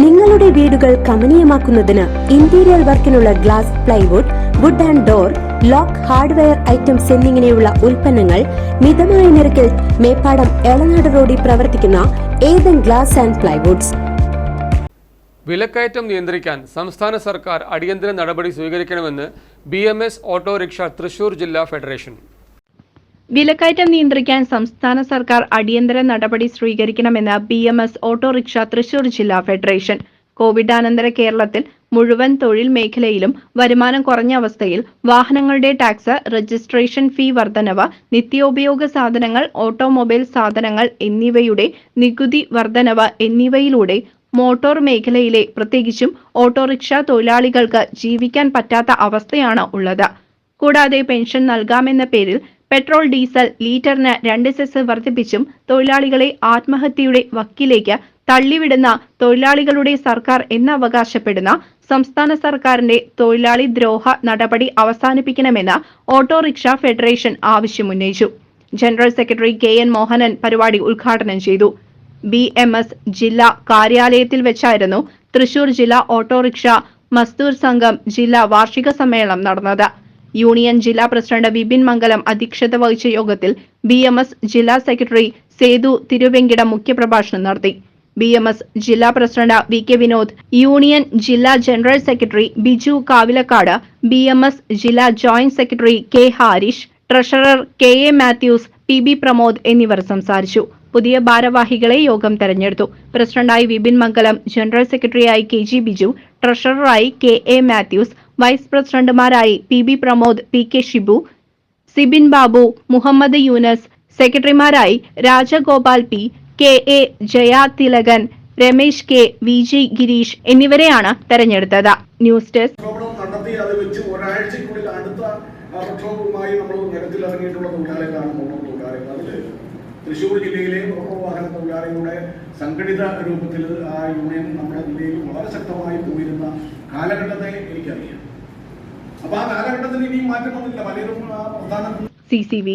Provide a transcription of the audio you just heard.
നിങ്ങളുടെ വീടുകൾ കമനീയമാക്കുന്നതിന് interior വർക്കിനുള്ള glass plywood wood and door lock hardware items എന്നിങ്ങനെയുള്ള ഉൽപ്പന്നങ്ങൾ മിതമായ നിരക്കിൽ മേപ്പാടം എളനാട് റോഡിൽ പ്രവർത്തിക്കുന്ന ഏതൻ ഗ്ലാസ് ആൻഡ് പ്ലൈവുഡ്സ് വിലക്കയറ്റം നിയന്ത്രിക്കാൻ സംസ്ഥാന സർക്കാർ അടിയന്തര നടപടി സ്വീകരിക്കണമെന്ന് B M S autorickshaw Thrissur ജില്ലാ ഫെഡറേഷൻ. വിലക്കയറ്റം നിയന്ത്രിക്കാൻ സംസ്ഥാന സർക്കാർ അടിയന്തര നടപടി സ്വീകരിക്കണമെന്ന് B M S autorickshaw Thrissur ജില്ലാ ഫെഡറേഷൻ. കോവിഡാനന്തര കേരളത്തിൽ മുഴുവൻ തൊഴിൽ മേഖലയിലും വരുമാനം കുറഞ്ഞ അവസ്ഥയിൽ വാഹനങ്ങളുടെ ടാക്സ് രജിസ്ട്രേഷൻ ഫീ വർധനവ് നിത്യോപയോഗ സാധനങ്ങൾ ഓട്ടോമൊബൈൽ സാധനങ്ങൾ എന്നിവയുടെ നികുതി വർധനവ് എന്നിവയിലൂടെ മോട്ടോർ മേഖലയിലെ പ്രത്യേകിച്ചും ഓട്ടോറിക്ഷ തൊഴിലാളികൾക്ക് ജീവിക്കാൻ പറ്റാത്ത അവസ്ഥയാണ് ഉള്ളത്. കൂടാതെ പെൻഷൻ നൽകാമെന്ന പേരിൽ പെട്രോൾ ഡീസൽ ലീറ്ററിന് രണ്ട് സെസ് വർദ്ധിപ്പിച്ചും തൊഴിലാളികളെ ആത്മഹത്യയുടെ വക്കിലേക്ക് തള്ളിവിടുന്ന തൊഴിലാളികളുടെ സർക്കാർ എന്നവകാശപ്പെടുന്ന സംസ്ഥാന സർക്കാരിന്റെ തൊഴിലാളി ദ്രോഹ നടപടി അവസാനിപ്പിക്കണമെന്ന് autorickshaw federation ആവശ്യമുന്നയിച്ചു. General secretary K N Mohanan പരിപാടി ഉദ്ഘാടനം ചെയ്തു. ബി എം എസ് ജില്ലാ കാര്യാലയത്തിൽ വെച്ചായിരുന്നു തൃശൂർ ജില്ലാ ഓട്ടോറിക്ഷ മസ്ദൂർ സംഘം ജില്ലാ വാർഷിക സമ്മേളനം നടന്നത്. യൂണിയൻ ജില്ലാ പ്രസിഡന്റ് ബിപിൻ മംഗലം അധ്യക്ഷത വഹിച്ച യോഗത്തിൽ ബി ജില്ലാ സെക്രട്ടറി സേതു തിരുവെങ്കിടം മുഖ്യപ്രഭാഷണം നടത്തി. ബി എം എസ് ജില്ലാ president V K Vinod union ജില്ലാ general secretary Biju Kavilakkad B M S ജില്ലാ joint secretary K Harish treasurer K A Mathews P B Pramod എന്നിവർ സംസാരിച്ചു. പുതിയ ഭാരവാഹികളെ യോഗം തെരഞ്ഞെടുത്തു. പ്രസിഡന്റായി വിപിൻ മംഗലം ജനറൽ സെക്രട്ടറിയായി കെ ജി ബിജു ട്രഷററായി K A Mathews vice പ്രസിഡന്റുമാരായി P B Pramod P K Shibu Sibin Babu Muhammad Yunus സെക്രട്ടറിമാരായി Rajagopal P K A Jaya Thilakan Ramesh K V G Gireesh എന്നിവരെയാണ് തെരഞ്ഞെടുത്തത്. News desk. അടുത്ത നമ്മൾ തൃശ്ശൂർ ജില്ലയിലെ വാഹന തൊഴിലാളികളുടെ സംഘടിത രൂപത്തിൽ ആ കാലഘട്ടത്തെ എനിക്കറിയാം. അപ്പൊ ആ കാലഘട്ടത്തിൽ ഇനിയും മാറ്റമൊന്നുമില്ല. പലരും പ്രധാന സി സി വി